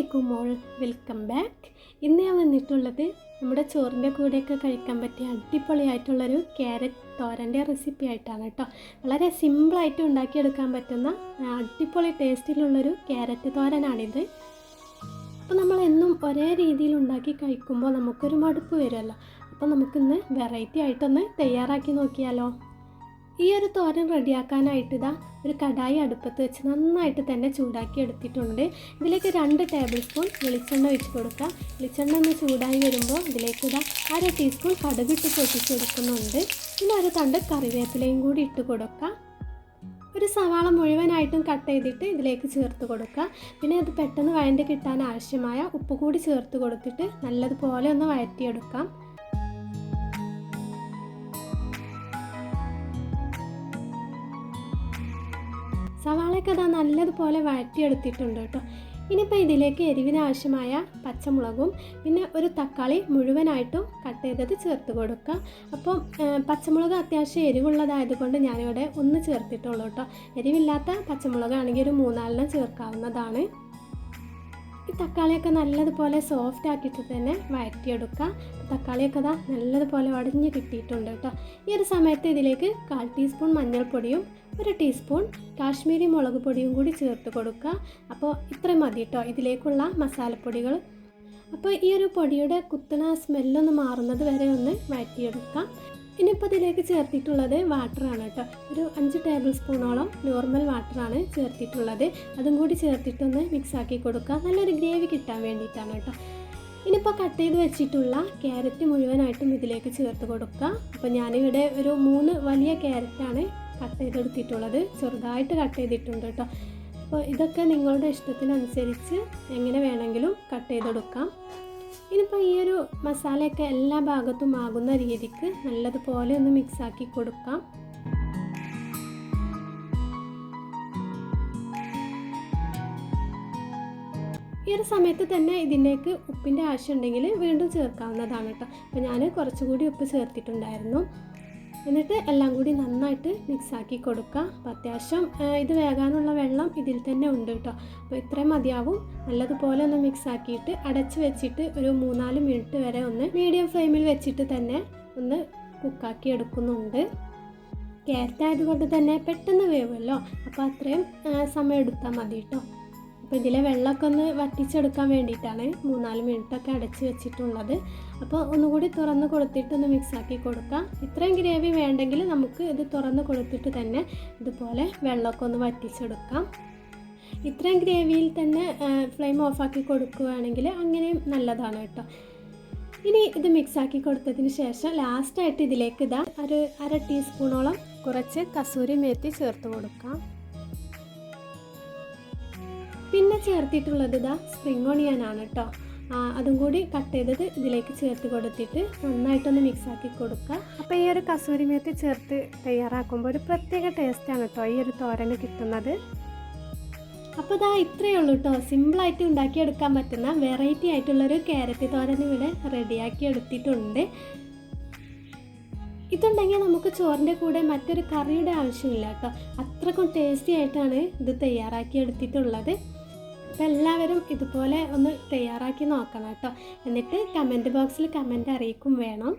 അലൈക്കും മോൾ. Welcome back. ഇന്ന് ഞാൻ വന്നിട്ടുള്ളത് നമ്മുടെ ചോറിന്റെ കൂടെയൊക്കെ കഴിക്കാൻ പറ്റിയ അടിപൊളിയായിട്ടുള്ളൊരു ക്യാരറ്റ് തോരന്റെ റെസിപ്പി ആയിട്ടാണ് കേട്ടോ. വളരെ സിമ്പിളായിട്ട് ഉണ്ടാക്കിയെടുക്കാൻ പറ്റുന്ന അടിപൊളി ടേസ്റ്റിലുള്ളൊരു ക്യാരറ്റ് തോരനാണിത്. അപ്പോൾ നമ്മൾ എന്നും ഒരേ രീതിയിൽ ഉണ്ടാക്കി കഴിക്കുമ്പോൾ നമുക്കൊരു മടുപ്പ് വരുമല്ലോ. അപ്പോൾ നമുക്കിന്ന് വെറൈറ്റി ആയിട്ടൊന്ന് തയ്യാറാക്കി നോക്കിയാലോ. ഈ ഒരു തോരൻ റെഡിയാക്കാനായിട്ട് ഇതാ ഒരു കടായി അടുപ്പത്ത് വെച്ച് നന്നായിട്ട് തന്നെ ചൂടാക്കി എടുത്തിട്ടുണ്ട്. ഇതിലേക്ക് രണ്ട് ടേബിൾ സ്പൂൺ വെളിച്ചെണ്ണ ഒഴിച്ച് കൊടുക്കുക. വെളിച്ചെണ്ണ ഒന്ന് ചൂടായി വരുമ്പോൾ ഇതിലേക്ക് ഇതാ അര ടീസ്പൂൺ കടുകിട്ട് പൊട്ടിച്ച് കൊടുക്കുന്നുണ്ട് പിന്നെ ഒരു തണ്ട് കറിവേപ്പിലയും കൂടി ഇട്ട് കൊടുക്കുക. ഒരു സവാള മുഴുവനായിട്ടും കട്ട് ചെയ്തിട്ട് ഇതിലേക്ക് ചേർത്ത് കൊടുക്കുക. പിന്നെ അത് പെട്ടെന്ന് വഴണ്ടി കിട്ടാൻ ആവശ്യമായ ഉപ്പ് കൂടി ചേർത്ത് കൊടുത്തിട്ട് നല്ലതുപോലെ ഒന്ന് വഴറ്റിയെടുക്കാം. സവാളയൊക്കെ അതാ നല്ലതുപോലെ വഴറ്റിയെടുത്തിട്ടുണ്ട് കേട്ടോ. ഇനിയിപ്പോൾ ഇതിലേക്ക് എരിവിനാവശ്യമായ പച്ചമുളകും പിന്നെ ഒരു തക്കാളി മുഴുവനായിട്ടും കട്ട് ചെയ്തത് ചേർത്ത് കൊടുക്കുക. അപ്പോൾ പച്ചമുളക് അത്യാവശ്യം എരിവുള്ളതായതുകൊണ്ട് ഞാനിവിടെ ഒന്ന് ചേർത്തിട്ടുള്ളൂ കേട്ടോ. എരിവില്ലാത്ത പച്ചമുളകാണെങ്കിൽ ഒരു മൂന്നാലെണ്ണം ചേർക്കാവുന്നതാണ്. ഈ തക്കാളിയൊക്കെ നല്ലതുപോലെ സോഫ്റ്റ് ആക്കിയിട്ട് തന്നെ വഴറ്റിയെടുക്കുക. തക്കാളിയൊക്കെ അതാ നല്ലതുപോലെ ഉടഞ്ഞ് കിട്ടിയിട്ടുണ്ട് കേട്ടോ. ഈ ഒരു സമയത്ത് ഇതിലേക്ക് കാൽ ടീസ്പൂൺ മഞ്ഞൾപ്പൊടിയും ഒരു ടീസ്പൂൺ കാശ്മീരി മുളക് പൊടിയും കൂടി ചേർത്ത് കൊടുക്കുക. അപ്പോൾ ഇത്രയും മതി കേട്ടോ ഇതിലേക്കുള്ള മസാലപ്പൊടികൾ. അപ്പോൾ ഈ ഒരു പൊടിയുടെ കുത്തണ സ്മെല്ലൊന്ന് മാറുന്നത് വരെ ഒന്ന് വഴറ്റിയെടുക്കാം. ഇനിയിപ്പോൾ ഇതിലേക്ക് ചേർത്തിട്ടുള്ളത് വാട്ടറാണ് കേട്ടോ ഒരു അഞ്ച് ടേബിൾ സ്പൂണോളം നോർമൽ വാട്ടറാണ് ചേർത്തിട്ടുള്ളത്. അതും കൂടി ചേർത്തിട്ടൊന്ന് മിക്സ് ആക്കി കൊടുക്കുക. നല്ലൊരു ഗ്രേവി കിട്ടാൻ വേണ്ടിയിട്ടാണ് കേട്ടോ ഇനിയിപ്പോൾ കട്ട് ചെയ്ത് വെച്ചിട്ടുള്ള ക്യാരറ്റ് മുഴുവനായിട്ടും ഇതിലേക്ക് ചേർത്ത് കൊടുക്കുക. അപ്പോൾ ഞാനിവിടെ ഒരു മൂന്ന് വലിയ ക്യാരറ്റാണ് കട്ട് ചെയ്തെടുത്തിട്ടുള്ളത് ചെറുതായിട്ട് കട്ട് ചെയ്തിട്ടുണ്ട് കേട്ടോ. അപ്പോൾ ഇതൊക്കെ നിങ്ങളുടെ ഇഷ്ടത്തിനനുസരിച്ച് എങ്ങനെ വേണമെങ്കിലും കട്ട് ചെയ്തെടുക്കാം. ഇനിയിപ്പോൾ ഈ ഒരു മസാലയൊക്കെ എല്ലാ ഭാഗത്തും ആകുന്ന രീതിക്ക് നല്ലതുപോലെ ഒന്ന് മിക്സാക്കി കൊടുക്കാം. ഈ ഒരു സമയത്ത് തന്നെ ഇതിലേക്ക് ഉപ്പിന്റെ ആവശ്യം ഉണ്ടെങ്കിൽ വീണ്ടും ചേർക്കാവുന്നതാണ് കേട്ടോ. അപ്പോൾ ഞാൻ കുറച്ചുകൂടി ഉപ്പ് ചേർത്തിട്ടുണ്ടായിരുന്നു. എന്നിട്ട് എല്ലാം കൂടി നന്നായിട്ട് മിക്സാക്കി കൊടുക്കുക. അപ്പോൾ അത്യാവശ്യം ഇത് വേകാനുള്ള വെള്ളം ഇതിൽ തന്നെ ഉണ്ട് കേട്ടോ. അപ്പോൾ ഇത്രയും മതിയാവും. നല്ലതുപോലെ ഒന്ന് മിക്സാക്കിയിട്ട് അടച്ച് വെച്ചിട്ട് ഒരു മൂന്നാൽ മിനിറ്റ് വരെ ഒന്ന് മീഡിയം ഫ്ലെയിമിൽ വെച്ചിട്ട് തന്നെ ഒന്ന് കുക്കാക്കി എടുക്കുന്നുണ്ട്. ക്യാരറ്റ് ആയതുകൊണ്ട് തന്നെ പെട്ടെന്ന് വേവുമല്ലോ. അപ്പോൾ അത്രയും സമയം എടുത്താൽ മതി കേട്ടോ. അപ്പോൾ ഇതിലെ വെള്ളമൊക്കെ ഒന്ന് വറ്റിച്ചെടുക്കാൻ വേണ്ടിയിട്ടാണ് മൂന്നാൽ മിനിറ്റൊക്കെ അടച്ച് വെച്ചിട്ടുള്ളത്. അപ്പോൾ ഒന്നുകൂടി തുറന്ന് കൊടുത്തിട്ട് ഒന്ന് മിക്സാക്കി കൊടുക്കാം. ഇത്രയും ഗ്രേവി വേണ്ടെങ്കിൽ നമുക്ക് ഇത് തുറന്ന് കൊടുത്തിട്ട് തന്നെ ഇതുപോലെ വെള്ളമൊക്കെ ഒന്ന് വറ്റിച്ചെടുക്കാം. ഇത്രയും ഗ്രേവിയിൽ തന്നെ ഫ്ലെയിം ഓഫാക്കി കൊടുക്കുകയാണെങ്കിൽ അങ്ങനെയും നല്ലതാണ് കേട്ടോ. ഇനി ഇത് മിക്സാക്കി കൊടുത്തതിന് ശേഷം ലാസ്റ്റായിട്ട് ഇതിലേക്ക് ഇതാ ഒരു അര ടീസ്പൂണോളം കുറച്ച് കസൂരി മേത്തി ചേർത്ത് കൊടുക്കാം. പിന്നെ ചേർത്തിട്ടുള്ളത് ഇതാ സ്പ്രിങ് ഓണിയൻ ആണ് കേട്ടോ അതും കൂടി കട്ട് ചെയ്തത് ഇതിലേക്ക് ചേർത്ത് കൊടുത്തിട്ട് നന്നായിട്ടൊന്ന് മിക്സ് ആക്കി കൊടുക്കുക. അപ്പോൾ ഈ ഒരു കസൂരി മേത്തി ചേർത്ത് തയ്യാറാക്കുമ്പോൾ ഒരു പ്രത്യേക ടേസ്റ്റാണ് കേട്ടോ ഈ ഒരു തോരന് കിട്ടുന്നത്. അപ്പോൾ ഇതാ ഇത്രയേ ഉള്ളൂ കേട്ടോ സിമ്പിളായിട്ട് ഉണ്ടാക്കിയെടുക്കാൻ പറ്റുന്ന വെറൈറ്റി ആയിട്ടുള്ളൊരു ക്യാരറ്റ് തോരൻ ഇവിടെ റെഡിയാക്കി എടുത്തിട്ടുണ്ട്. ഇതുണ്ടെങ്കിൽ നമുക്ക് ചോറിന്റെ കൂടെ മറ്റൊരു കറിയുടെ ആവശ്യമില്ല കേട്ടോ അത്രക്കും ടേസ്റ്റി ആയിട്ടാണ് ഇത് തയ്യാറാക്കി എടുത്തിട്ടുള്ളത്. അപ്പോൾ എല്ലാവരും ഇതുപോലെ ഒന്ന് തയ്യാറാക്കി നോക്കണം കേട്ടോ. എന്നിട്ട് കമന്റ് ബോക്സിൽ കമന്റ് അറിയിക്കും വേണം.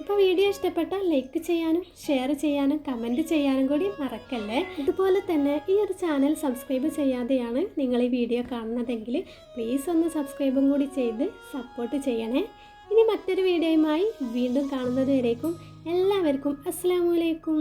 ഇപ്പോൾ വീഡിയോ ഇഷ്ടപ്പെട്ടാൽ ലൈക്ക് ചെയ്യാനും ഷെയർ ചെയ്യാനും കമന്റ് ചെയ്യാനും കൂടി മറക്കല്ലേ? ഇതുപോലെ തന്നെ ഈ ഒരു ചാനൽ സബ്സ്ക്രൈബ് ചെയ്യാതെയാണ് നിങ്ങൾ ഈ വീഡിയോ കാണുന്നതെങ്കിൽ പ്ലീസ് ഒന്ന് സബ്സ്ക്രൈബും കൂടി ചെയ്ത് സപ്പോർട്ട് ചെയ്യണേ. ഇനി മറ്റൊരു വീഡിയോയുമായി വീണ്ടും കാണുന്നത് വരേക്കും. എല്ലാവർക്കും അസ്സാം വലൈക്കും